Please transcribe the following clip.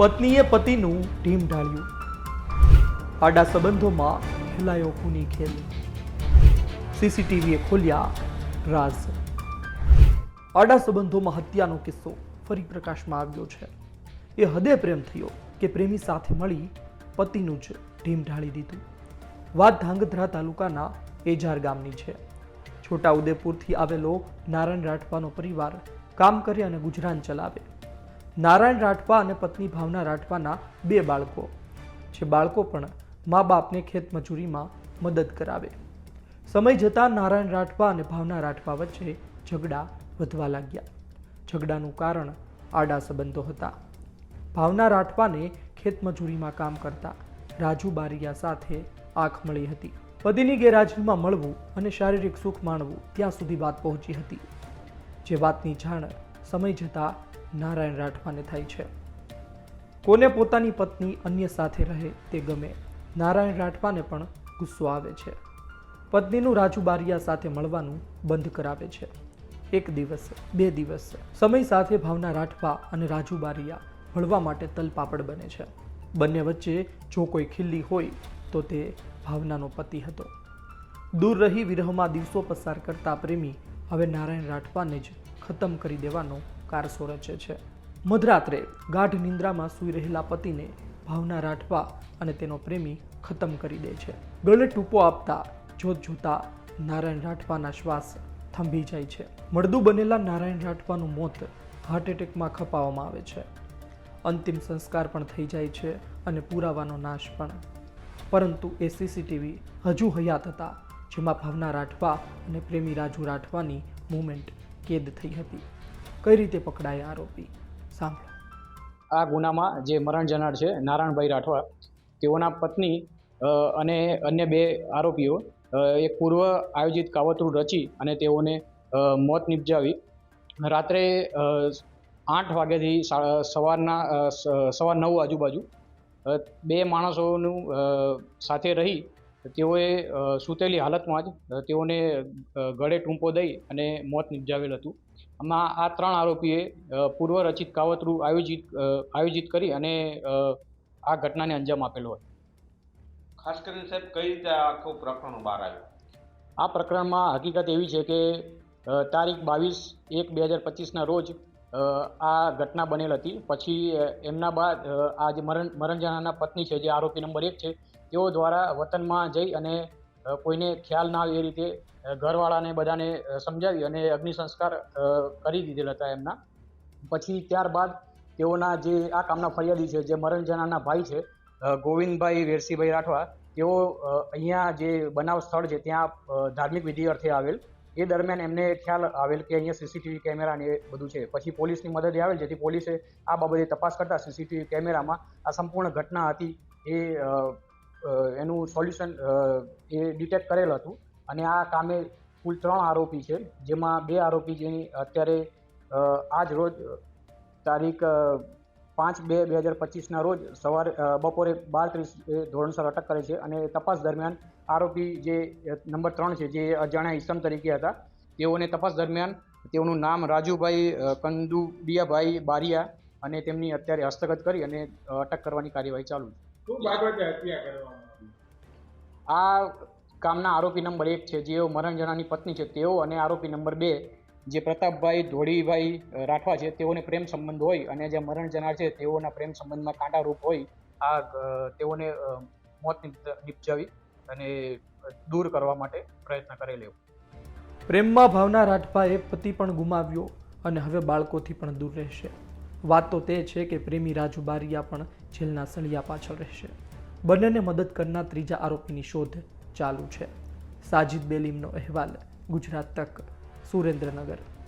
પત્નીએ પતિનું ઢીમ ઢાળ્યું. આડા સંબંધોમાં ખેલાયો ખૂની ખેલ. સીસીટીવીએ ખોલ્યા રાઝ આડા સંબંધોમાં હત્યાનો કિસ્સો ફરી પ્રકાશમાં આવ્યો છે. એ હદે પ્રેમ થયો કે પ્રેમી સાથે મળી પતિનું જ ઢીમ ઢાળી દીધું. વાત ધાંગધ્રા તાલુકાના એજાર ગામની છે. છોટા ઉદેપુરથી આવેલો નારાયણ રાઠવાનો પરિવાર કામ કરે અને ગુજરાન ચલાવે. નારાયણ રાઠવા અને પત્ની ભાવના રાઠવાના બે બાળકો, જે બાળકો પણ મા બાપને ખેતમજૂરીમાં મદદ કરાવે. સમય જતાં નારાયણ રાઠવા અને ભાવના રાઠવા વચ્ચે ઝઘડા વધવા લાગ્યા. ઝઘડાનું કારણ આડા સંબંધો હતા. ભાવના રાઠવાને ખેતમજૂરીમાં કામ કરતા રાજુ બારિયા સાથે આંખ મળી હતી. પતિની ગેરહાજરીમાં મળવું અને શારીરિક સુખ માણવું ત્યાં સુધી વાત પહોંચી હતી. જે વાતની જાણ સમય જતાં નારાયણ રાઠવાને થાય છે. કોને પોતાની પત્ની અન્ય સાથે રહે તે ગમે, નારાયણ રાઠવાને પણ ગુસ્સો આવે છે. પત્નીનું રાજુ બારિયા સાથે મળવાનું બંધ કરાવે છે. એક દિવસ, બે દિવસ, સમય સાથે ભાવના રાઠવા અને રાજુ બારિયા મળવા માટે તલપાપડ બને છે. બંને વચ્ચે જો કોઈ ખીલ્લી હોય તો તે ભાવનાનો પતિ હતો. દૂર રહી વિરહમાં દિવસો પસાર કરતા પ્રેમી હવે નારાયણ રાઠવાને જ ખતમ કરી દેવાનો કારસો રચે છે. મધરાત્રે ગાઢ નિંદ્રામાં સૂઈ રહેલા પતિને ભાવના રાઠવા અને તેનો પ્રેમી ખતમ કરી દે છે. ગળે ટૂંપો આપતા, જોત જોતા નારાયણ રાઠવાના શ્વાસ થંભી જાય છે. મળદું બનેલા નારાયણ રાઠવાનું મોત હાર્ટ એટેકમાં ખપાવવામાં આવે છે. અંતિમ સંસ્કાર પણ થઈ જાય છે અને પુરાવાનો નાશ પણ. પરંતુ એ સીસીટીવી હજુ હયાત હતા, જેમાં ભાવના રાઠવા અને પ્રેમી રાજુ રાઠવાની મુવમેન્ટ કેદ થઈ હતી. કઈ રીતે પકડાય આરોપી? સાંભળો. આ ગુનામાં જે મરણ જનાર છે, નારાયણભાઈ રાઠવા તેઓના પત્ની અને અન્ય બે આરોપીઓ એક પૂર્વ આયોજિત કાવતરું રચી અને તેઓને મોત નિપજાવી. રાત્રે આઠ વાગ્યાથી સવારના સવાર નવ આજુબાજુ બે માણસોનું સાથે રહી તેઓએ સૂતેલી હાલતમાં જ તેઓને ગળે ટૂંપો દઈ અને મોત નિપજાવેલ હતું. આમાં આ ત્રણ આરોપીએ પૂર્વ રચિત કાવતરું આયોજિત આયોજિત કરી અને આ ઘટનાને અંજામ આપેલો હતો. ખાસ કરીને સાહેબ કઈ રીતે આખું પ્રકરણ બહાર આવ્યું? આ પ્રકરણમાં હકીકત એવી છે કે તારીખ બાવીસ એક બે હજાર પચીસના રોજ આ ઘટના બનેલ હતી. પછી એમના બાદ આ જે મરણ મરણજાનાના પત્ની છે, જે આરોપી નંબર એક છે, તેઓ દ્વારા વતનમાં જઈ અને કોઈને ખ્યાલ ના આવે એ રીતે ઘરવાળાને બધાને સમજાવી અને અગ્નિ સંસ્કાર કરી દીધેલ હતા એમના. પછી ત્યારબાદ તેઓના જે આ કામના ફરિયાદી છે, જે મરણજનાના ભાઈ છે ગોવિંદભાઈ વેરસીભાઈ રાઠવા, તેઓ અહીંયા જે બનાવ સ્થળ છે, ત્યાં ધાર્મિક વિધિ અર્થે આવેલ. એ દરમિયાન એમને ખ્યાલ આવેલ કે અહીંયા સીસીટીવી કેમેરા ને એ બધું છે. પછી પોલીસની મદદે આવેલ, જેથી પોલીસે આ બાબતે તપાસ કરતા સીસીટીવી કેમેરામાં આ સંપૂર્ણ ઘટના હતી. એ એનું સોલ્યુશન એ ડિટેક્ટ કરેલ હતું. અને આ કામે કુલ ત્રણ આરોપી છે, જેમાં બે આરોપી જેની અત્યારે આજ રોજ તારીખ પાંચ બે બે હજાર પચીસના રોજ સવારે બપોરે બાર ત્રીસ ધોરણસર અટક કરે છે અને તપાસ દરમિયાન આરોપી જે નંબર ત્રણ છે જે અજાણ્યા ઈસમ તરીકે હતા તેઓને તપાસ દરમિયાન તેઓનું નામ રાજુભાઈ કંદુબિયાભાઈ બારિયા અને તેમની અત્યારે હસ્તગત કરી અને અટક કરવાની કાર્યવાહી ચાલુ છે. આ કામના આરોપી નંબર એક છે. જેઓ મરણ જણાની પત્ની છે તેઓ અને આરોપી નંબર બે જે પ્રતાપભાઈ ધોળીભાઈ રાઠવા છે, તેઓને પ્રેમ સંબંધ હોય અને જે મરણ જનાર છે, તેઓના પ્રેમ સંબંધમાં કાંટારૂપ હોય, આ તેઓને મોત નિપજાવી અને દૂર કરવા માટે પ્રયત્ન કરેલો પ્રેમમાં ભાવના રાઠવાએ પતિ પણ ગુમાવ્યો અને હવે બાળકોથી પણ દૂર રહેશે. વાત તો તે છે કે પ્રેમી રાજુ બારિયા પણ જેલના સળિયા પાછળ રહેશે. બંનેને મદદ કરનાર ત્રીજા આરોપીની શોધ ચાલુ છે. સાજિદ બેલીમનો અહેવાલ ગુજરાત તક. સુરેન્દ્રનગર.